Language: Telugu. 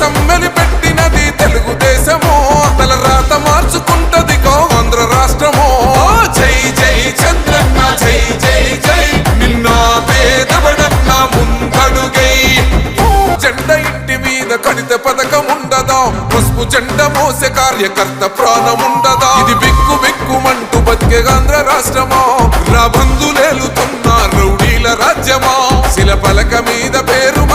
సమ్మెని పెట్టినది తెలుగుదేశము. తల రాత మార్చుకుంటది గో ఆంధ్ర రాష్ట్రము. జై జై చంద్రన్న జై జై జై. నిన్న పేదవడన్న ముందడుగై. జెండ ఇంటి మీద కడిత పథకం ఉండదా? పసుపు జెండ మోసే కార్యకర్త ప్రాణం ఉండదా? ఇది బిక్కు బిక్కుమంటూ బతికే ఆంధ్ర రాష్ట్రమా? నా బంధులేలుతున్న రౌడీల రాజ్యమా? శిల పలక మీద పేరు